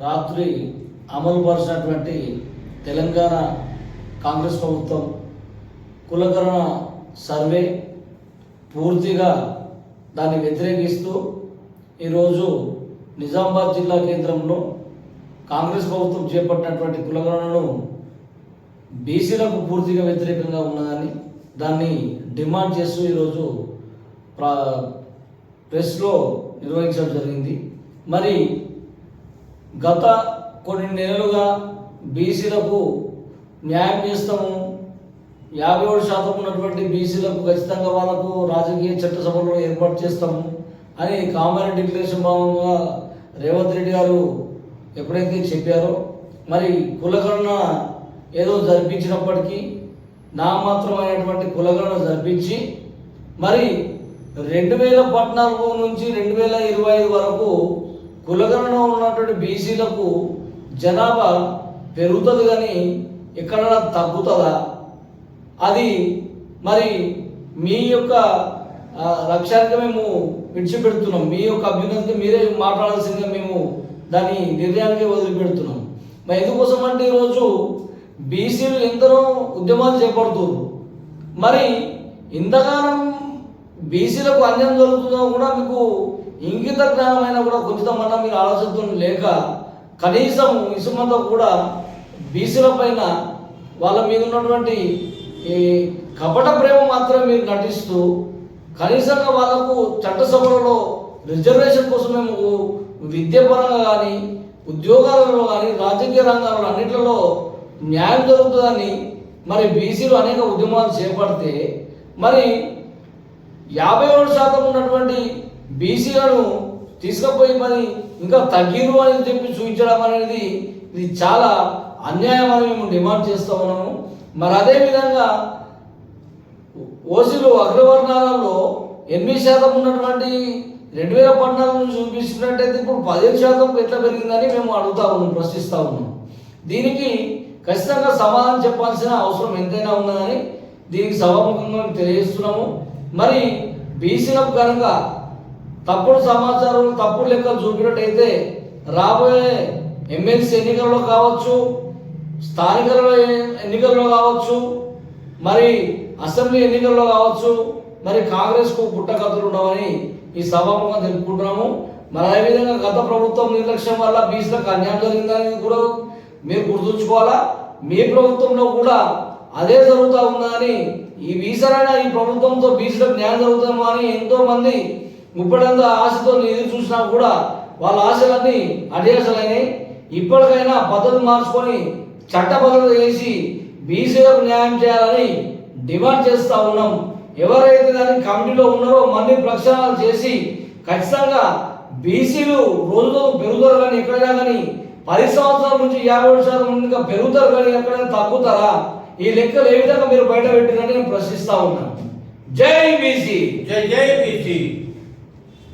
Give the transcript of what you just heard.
రాత్రి అమలుపరిచినటువంటి తెలంగాణ కాంగ్రెస్ ప్రభుత్వం కులకరణ సర్వే పూర్తిగా దాన్ని వ్యతిరేకిస్తూ ఈరోజు నిజామాబాద్ జిల్లా కేంద్రంలో కాంగ్రెస్ ప్రభుత్వం చేపట్టినటువంటి కులగణను బీసీలకు పూర్తిగా వ్యతిరేకంగా ఉన్నదని దాన్ని డిమాండ్ చేస్తూ ఈరోజు ప్రా ప్రెస్లో నిర్వహించడం జరిగింది. మరి గత కొన్ని నెలలుగా బీసీలకు న్యాయం చేస్తాము. యాభై ఏడు శాతం ఉన్నటువంటి బీసీలకు ఖచ్చితంగా వాళ్ళకు రాజకీయ చట్టసభలు ఏర్పాటు చేస్తాము అని కామారెడ్డి డిక్లరేషన్ భాగంగా రేవంత్ రెడ్డి గారు ఎప్పుడైతే చెప్పారో మరి కులగణన ఏదో జరిపించినప్పటికీ నామాత్రమైనటువంటి కులగణన జరిపించి మరి రెండు వేల పద్నాలుగు నుంచి రెండు వేల ఇరవై ఐదు వరకు కులగణన ఉన్నటువంటి బీసీలకు జనాభా పెరుగుతుంది కానీ ఎక్కడైనా తగ్గుతుందా? అది మరి మీ యొక్క లక్ష్యానికి మేము విడిచిపెడుతున్నాం. మీ యొక్క అభ్యున్నతికి మీరే మాట్లాడాల్సిందిగా మేము దాని నిర్ణయానికి వదిలిపెడుతున్నాం. మరి ఎందుకోసం అంటే ఈరోజు బీసీలు ఎందరో ఉద్యమాలు చేపడుతున్నారు. మరి ఇంతకాలం బీసీలకు అన్యాయం జరుగుతుందో కూడా మీకు ఇంగిత జ్ఞానమైన కూడా కొంచెమన్నా మీరు ఆలోచనతో లేక కనీసం ఇసుమంతా కూడా బీసీల పైన వాళ్ళ మీద ఉన్నటువంటి ఈ కపట ప్రేమ మాత్రం మీరు నటిస్తూ కనీసంగా వాళ్ళకు చట్టసభలలో రిజర్వేషన్ కోసం మేము విద్యాపరంగా కానీ ఉద్యోగాలలో కానీ రాజకీయ రంగాలలో అన్నింటిలో న్యాయం జరుగుతుందని మరి బీసీలు అనేక ఉద్యమాలు చేపడితే మరి యాభై ఏడు శాతం ఉన్నటువంటి బీసీలను తీసుకుపోయి మరి ఇంకా తగ్గిరు అని చెప్పి చూపించడం అనేది ఇది చాలా అన్యాయం అని మేము డిమాండ్ చేస్తూ ఉన్నాము. మరి అదే విధంగా ఓసీలు అగ్రవర్ణాలలో ఎనిమిది శాతం ఉన్నటువంటి రెండు వేల పద్నాలుగు నుంచి చూపిస్తున్నట్టయితే ఇప్పుడు పదిహేను శాతం ఎట్లా పెరిగిందని మేము అడుగుతా ఉన్నాం ప్రశ్నిస్తూ ఉన్నాం. దీనికి ఖచ్చితంగా సమాధానం చెప్పాల్సిన అవసరం ఎంతైనా ఉన్నదని దీనికి సభాముఖంగా తెలియజేస్తున్నాము. మరి బీసీలకు కనుక తప్పుడు సమాచారం తప్పుడు లెక్కలు చూపినట్టయితే రాబోయే ఎమ్మెల్సీ ఎన్నికల్లో కావచ్చు స్థానికల ఎన్నికల్లో కావచ్చు మరి అసెంబ్లీ ఎన్నికల్లో కావచ్చు మరి కాంగ్రెస్కు పుట్టకథలు ఉండవని ఈ సభాముఖంగా తెలుపుకుంటున్నాము. మరి అదేవిధంగా గత ప్రభుత్వం నిర్లక్ష్యం వల్ల బీసీలకు అన్యాయం జరిగిందని కూడా మీరు గుర్తుంచుకోవాలా? మీ ప్రభుత్వంలో కూడా అదే జరుగుతూ ఉందని ఈ బీసీలైనా ఈ ప్రభుత్వంతో బీసీలకు న్యాయం జరుగుతామో అని ఎంతోమంది ముప్పడంత ఆశతో ఎదురు చూసినా కూడా వాళ్ళ ఆశలన్నీ అడియాసలైనాయి ఇప్పటికైనా పద్ధతులు మార్చుకొని చట్ట పద్ధతి చేసి బీసీలకు న్యాయం చేయాలని డిమాండ్ చేస్తూ ఉన్నాం. ఎవరైతే దాని కమిటీలో ఉన్నారో మళ్ళీ ప్రక్షాళన చేసి ఖచ్చితంగా బీసీలు రోజులో పెరుగుతారు కానీ ఎక్కడైనా కానీ పది సంవత్సరాల నుంచి యాభై శాతం ఇంకా పెరుగుతారు కానీ ఎక్కడైనా తగ్గుతారా? ఈ లెక్కలు ఏ విధంగా మీరు బయట పెట్టినని నేను ప్రశ్నిస్తా ఉన్నాను జై బీసీ! జై జై బీసీ!